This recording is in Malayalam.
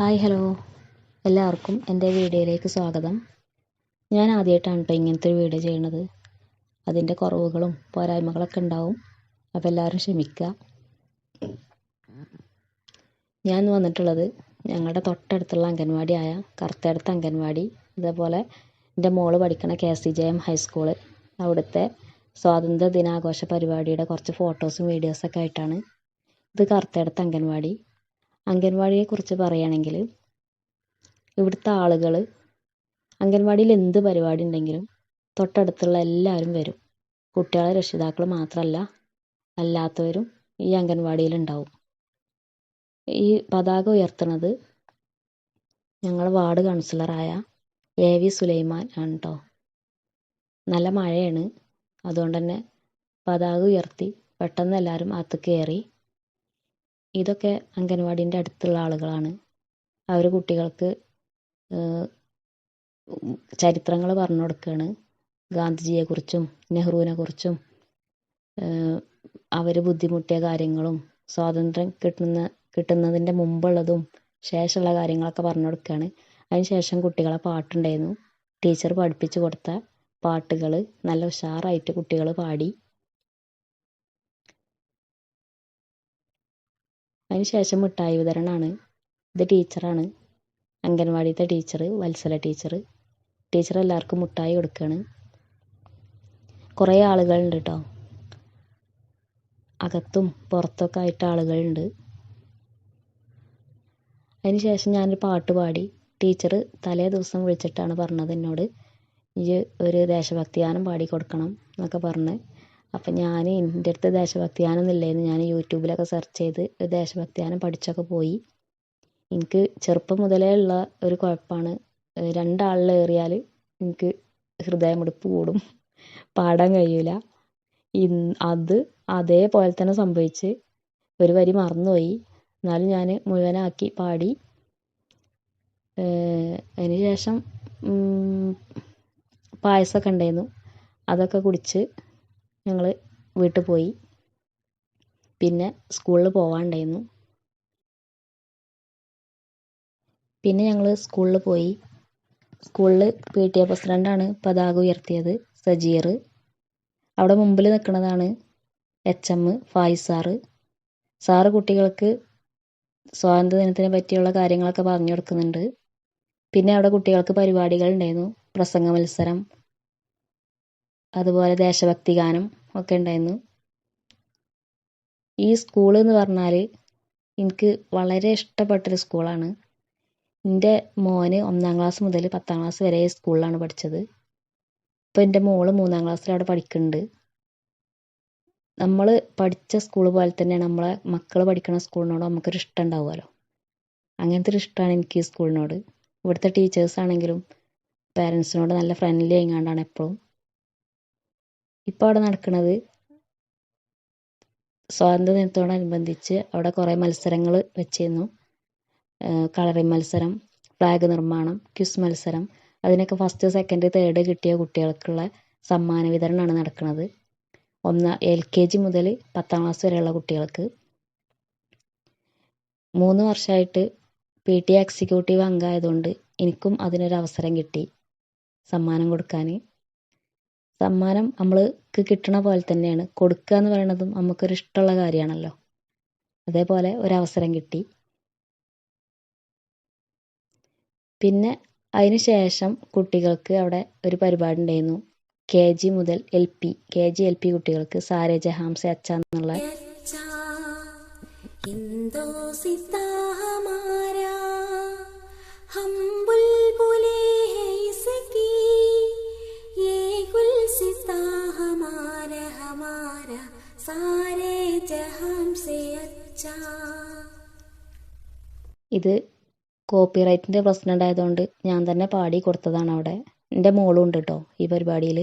Hi hello. എല്ലാവർക്കും എന്റെ വീഡിയോയിലേക്ക് സ്വാഗതം. ഞാൻ ആദ്യമായിട്ടാണ് കേട്ടോ ഇങ്ങനത്തെ ഒരു വീഡിയോ ചെയ്യണത് അതിന്റെ കുറവുകളും പോരായ്മകളൊക്കെ ഉണ്ടാവും. അപ്പോൾ എല്ലാവരും ക്ഷമിക്കുക. ഞാൻ വന്നിട്ടുള്ളത് ഞങ്ങളുടെ തൊട്ടടുത്തുള്ള അംഗൻവാടിയായ കറുത്തടുത്ത അംഗൻവാടി അതേപോലെ എന്റെ മോൾ പഠിക്കണ K C J M high school. അവിടുത്തെ സ്വാതന്ത്ര്യ ദിനാഘോഷ പരിപാടിയുടെ കുറച്ച് ഫോട്ടോസും വീഡിയോസൊക്കെ ആയിട്ടാണ് ഇത് കറുത്തടുത്ത അംഗൻവാടി. അംഗൻവാടിയെക്കുറിച്ച് പറയുകയാണെങ്കിൽ ഇവിടുത്തെ ആളുകൾ അംഗൻവാടിയിൽ എന്ത് പരിപാടി ഉണ്ടെങ്കിലും തൊട്ടടുത്തുള്ള എല്ലാവരും വരും. കുട്ടികളെ രക്ഷിതാക്കൾ മാത്രമല്ല അല്ലാത്തവരും ഈ അംഗൻവാടിയിൽ ഉണ്ടാവും. ഈ പതാക ഉയർത്തുന്നത് ഞങ്ങളുടെ വാർഡ് കൗൺസിലറായ എ വി സുലൈമാൻ ആണ് കേട്ടോ നല്ല മഴയാണ്. അതുകൊണ്ട് തന്നെ പതാക ഉയർത്തി പെട്ടെന്ന് എല്ലാവരും അകത്ത് കയറി ഇതൊക്കെ അംഗൻവാടീന്റെ അടുത്തുള്ള ആളുകളാണ്. അവർ കുട്ടികൾക്ക് ചരിത്രങ്ങൾ പറഞ്ഞു കൊടുക്കുകയാണ് ഗാന്ധിജിയെക്കുറിച്ചും നെഹ്റുവിനെക്കുറിച്ചും അവർ ബുദ്ധിമുട്ടിയ കാര്യങ്ങളും സ്വാതന്ത്ര്യം കിട്ടുന്ന കിട്ടുന്നതിന്റെ മുമ്പുള്ളതും ശേഷമുള്ള കാര്യങ്ങളൊക്കെ പറഞ്ഞു കൊടുക്കുകയാണ് അതിന് ശേഷം കുട്ടികളെ പാട്ടുണ്ടായിരുന്നു. ടീച്ചർ പഠിപ്പിച്ചു കൊടുത്ത പാട്ടുകൾ നല്ല ഉഷാറായിട്ട് കുട്ടികൾ പാടി. അതിന് ശേഷം മിഠായി വിതരണമാണ് ഇത് ടീച്ചറാണ്. അംഗൻവാടിയിലത്തെ ടീച്ചർ വത്സല ടീച്ചർ ടീച്ചർ എല്ലാവർക്കും മിഠായി കൊടുക്കുകയാണ് കുറേ ആളുകളുണ്ട് കേട്ടോ അകത്തും പുറത്തൊക്കെ ആയിട്ട് ആളുകളുണ്ട്. അതിനുശേഷം ഞാനൊരു പാട്ട് പാടി. ടീച്ചർ തലേ ദിവസം വിളിച്ചിട്ടാണ് പറഞ്ഞത് എന്നോട്. ഈ ഒരു ദേശഭക്തി ഗാനം പാടി കൊടുക്കണം എന്നൊക്കെ പറഞ്ഞ്. അപ്പം ഞാൻ എന്റെ അടുത്ത് ദേശഭക്തി ഗാനം ഒന്നുമില്ലായിരുന്നു. ഞാൻ യൂട്യൂബിലൊക്കെ സെർച്ച് ചെയ്ത് ദേശഭക്തി ഗാനം പഠിച്ചൊക്കെ പോയി. എനിക്ക് ചെറുപ്പം മുതലേ ഉള്ള ഒരു കുഴപ്പമാണ് രണ്ടാളിലേറിയാൽ എനിക്ക് ഹൃദയമിടിപ്പ് കൂടും. പാടാൻ കഴിയൂല. അത് അതേപോലെ തന്നെ സംഭവിച്ച് ഒരു വരി മറന്നുപോയി. എന്നാലും ഞാൻ മുഴുവനാക്കി പാടി. അതിന് ശേഷം പായസമൊക്കെ ഉണ്ടായിരുന്നു. അതൊക്കെ കുടിച്ച് ഞങ്ങൾ വീട്ടിൽ പോയി. പിന്നെ സ്കൂളിൽ പോവാനുണ്ടായിരുന്നു പിന്നെ ഞങ്ങൾ സ്കൂളിൽ പോയി. സ്കൂളിൽ പി ടി എ പ്രസിഡന്റാണ് പതാക ഉയർത്തിയത് സജീർ. അവിടെ മുമ്പിൽ നിൽക്കുന്നതാണ് H M Fayis sir sir കുട്ടികൾക്ക് സ്വാതന്ത്ര്യദിനത്തിനെ പറ്റിയുള്ള കാര്യങ്ങളൊക്കെ പറഞ്ഞു കൊടുക്കുന്നുണ്ട്. പിന്നെ അവിടെ കുട്ടികൾക്ക് പരിപാടികൾ ഉണ്ടായിരുന്നു പ്രസംഗ മത്സരം അതുപോലെ ദേശഭക്തി ഗാനം. ഒക്കെ ഉണ്ടായിരുന്നു. ഈ സ്കൂൾ എന്ന് പറഞ്ഞാൽ എനിക്ക് വളരെ ഇഷ്ടപ്പെട്ടൊരു സ്കൂളാണ് എന്റെ മോന് ഒന്നാം ക്ലാസ് മുതൽ പത്താം ക്ലാസ് വരെ ഈ സ്കൂളിലാണ് പഠിച്ചത്. ഇപ്പോൾ എന്റെ മോൾ മൂന്നാം ക്ലാസ്സിൽ അവിടെ പഠിക്കുന്നുണ്ട് നമ്മൾ പഠിച്ച സ്കൂൾ പോലെ തന്നെ നമ്മളെ മക്കൾ പഠിക്കുന്ന സ്കൂളിനോട് നമുക്കൊരു ഇഷ്ടം ഉണ്ടാവുമല്ലോ. അങ്ങനത്തെ ഒരു ഇഷ്ടമാണ് എനിക്ക് ഈ സ്കൂളിനോട് ഇവിടുത്തെ ടീച്ചേഴ്സ് ആണെങ്കിലും പേരൻസിനോട് നല്ല ഫ്രണ്ട്ലി ആയിങ്ങാണ്ടാണ് എപ്പോഴും. ഇപ്പോൾ അവിടെ നടക്കുന്നത് സ്വാതന്ത്ര്യ ദിനത്തോടനുബന്ധിച്ച് അവിടെ കുറേ മത്സരങ്ങൾ വെച്ചിരുന്നു. കളറി മത്സരം ഫ്ലാഗ് നിർമ്മാണം ക്വിസ് മത്സരം. അതിനൊക്കെ ഫസ്റ്റ് സെക്കൻഡ് തേർഡ് കിട്ടിയ കുട്ടികൾക്കുള്ള സമ്മാന വിതരണമാണ് നടക്കുന്നത് ഒന്ന് എൽ കെ ജി മുതൽ പത്താം ക്ലാസ് വരെയുള്ള കുട്ടികൾക്ക്. മൂന്ന് വർഷമായിട്ട് പി ടി എക്സിക്യൂട്ടീവ് അംഗമായതുകൊണ്ട് എനിക്കും അതിനൊരു അവസരം കിട്ടി സമ്മാനം കൊടുക്കാൻ. സമ്മാനം നമ്മൾക്ക് കിട്ടണ പോലെ തന്നെയാണ്. കൊടുക്കുക എന്ന് പറയുന്നതും നമുക്കൊരു ഇഷ്ടമുള്ള കാര്യമാണല്ലോ. അതേപോലെ ഒരവസരം കിട്ടി. പിന്നെ അതിന് ശേഷം കുട്ടികൾക്ക് അവിടെ ഒരു പരിപാടി ഉണ്ടായിരുന്നു. കെ ജി മുതൽ L P K G L P കുട്ടികൾക്ക് സാരെ ജഹാം സെ അച്ച എന്നുള്ള सारे जहां से अच्छा ഇത് കോപ്പിറൈറ്റിൻ്റെ പ്രശ്നം ഉണ്ടായതുകൊണ്ട് ഞാൻ തന്നെ പാടി കൊടുത്തതാണ് അവിടെ എൻ്റെ മോളും ഉണ്ട് കേട്ടോ ഈ പരിപാടിയിൽ